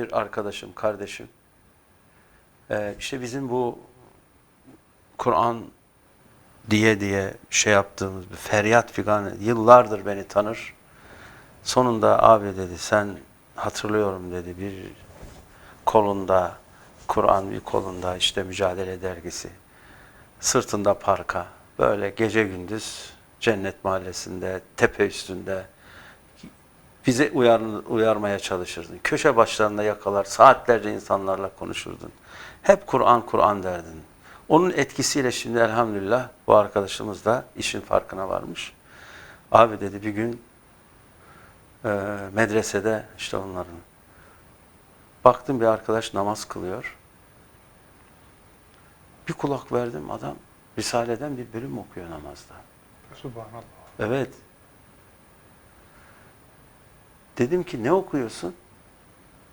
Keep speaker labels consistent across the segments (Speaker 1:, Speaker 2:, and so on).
Speaker 1: bir arkadaşım, kardeşim. Ee, işte bizim bu Kur'an diye diye şey yaptığımız bir feryat figan yıllardır beni tanır. Sonunda abi dedi sen hatırlıyorum dedi bir kolunda Kur'an bir kolunda işte mücadele dergisi sırtında parka böyle gece gündüz cennet mahallesinde tepe üstünde bize uyar, uyarmaya çalışırdın. Köşe başlarında yakalar, saatlerce insanlarla konuşurdun. Hep Kur'an, Kur'an derdin. Onun etkisiyle şimdi elhamdülillah bu arkadaşımız da işin farkına varmış. Abi dedi bir gün e, medresede işte onların baktım bir arkadaş namaz kılıyor. Bir kulak verdim adam Risale'den bir bölüm okuyor namazda.
Speaker 2: Subhanallah.
Speaker 1: Evet. Dedim ki ne okuyorsun?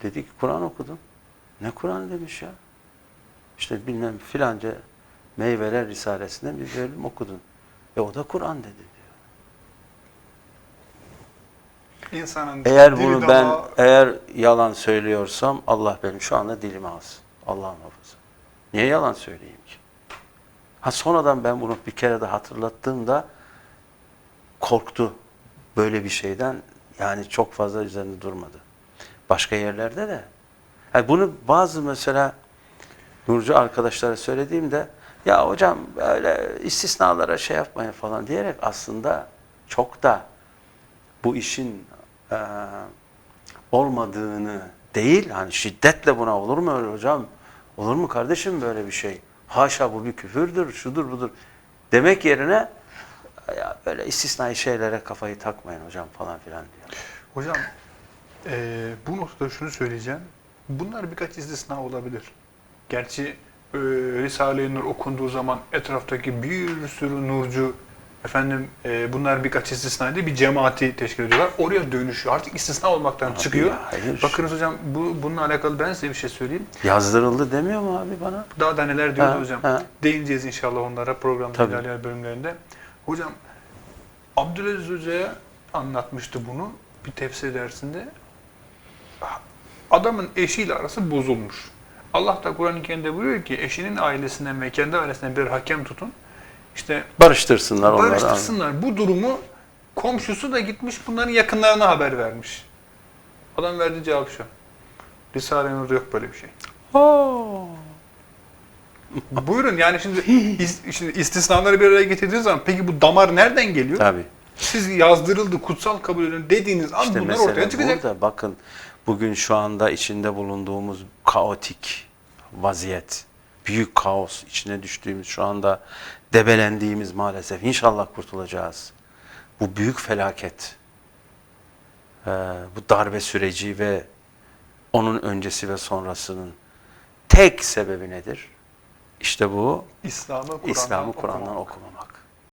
Speaker 1: Dedi ki Kur'an okudum. Ne Kur'an demiş ya? İşte bilmem filanca meyveler risalesinden bir bölüm okudun. E o da Kur'an dedi diyor.
Speaker 2: İnsanın
Speaker 1: Eğer bunu ben
Speaker 2: damağı-
Speaker 1: eğer yalan söylüyorsam Allah benim şu anda dilimi alsın. Allah muhafaza. Niye yalan söyleyeyim ki? Ha sonradan ben bunu bir kere de hatırlattığımda korktu böyle bir şeyden. Yani çok fazla üzerinde durmadı. Başka yerlerde de. Yani bunu bazı mesela Nurcu arkadaşlara söylediğimde ya hocam öyle istisnalara şey yapmayın falan diyerek aslında çok da bu işin eee, olmadığını değil, hani şiddetle buna olur mu hocam? Olur mu kardeşim böyle bir şey? Haşa bu bir küfürdür, şudur budur. Demek yerine ya böyle istisnai şeylere kafayı takmayın hocam falan filan diyor.
Speaker 2: Hocam eee, bu noktada şunu söyleyeceğim. Bunlar birkaç istisna olabilir. Gerçi eee Risale-i Nur okunduğu zaman etraftaki bir sürü nurcu efendim eee, bunlar birkaç istisnaydı bir cemaati teşkil ediyorlar. Oraya dönüşüyor. Artık istisna olmaktan
Speaker 1: Abi
Speaker 2: çıkıyor.
Speaker 1: ya, hayır.
Speaker 2: Bakınız hocam bu bununla alakalı ben size bir şey söyleyeyim.
Speaker 1: Yazdırıldı demiyor mu abi bana?
Speaker 2: Daha da neler diyordu
Speaker 1: Ha,
Speaker 2: hocam.
Speaker 1: ha.
Speaker 2: Değineceğiz inşallah onlara programın
Speaker 1: Tabii.
Speaker 2: ilerleyen bölümlerinde. Hocam Abdülaziz Hoca'ya anlatmıştı bunu bir tefsir dersinde. Adamın eşiyle arası bozulmuş. Allah da Kur'an-ı Kerim'de buyuruyor ki eşinin ailesinden ve kendi ailesinden bir hakem tutun. İşte
Speaker 1: Barıştırsınlar onları.
Speaker 2: barıştırsınlar. Bu durumu komşusu da gitmiş bunların yakınlarına haber vermiş. Adam verdiği cevap şu. Risale-i Nur'da yok böyle bir şey.
Speaker 1: Oo.
Speaker 2: Buyurun yani şimdi, is- şimdi istisnaları bir araya getirdiğiniz zaman peki bu damar nereden geliyor?
Speaker 1: Tabii.
Speaker 2: Siz yazdırıldı, kutsal kabul edin dediğiniz an
Speaker 1: İşte
Speaker 2: bunlar ortaya çıkacak.
Speaker 1: burada bakın bugün şu anda içinde bulunduğumuz kaotik vaziyet, büyük kaos içine düştüğümüz şu anda debelendiğimiz maalesef inşallah kurtulacağız. Bu büyük felaket, bu darbe süreci ve onun öncesi ve sonrasının tek sebebi nedir? İşte bu
Speaker 2: İslam'ı Kur'an'dan
Speaker 1: İslam'ı Kur'an'dan
Speaker 2: okumak.
Speaker 1: okumamak.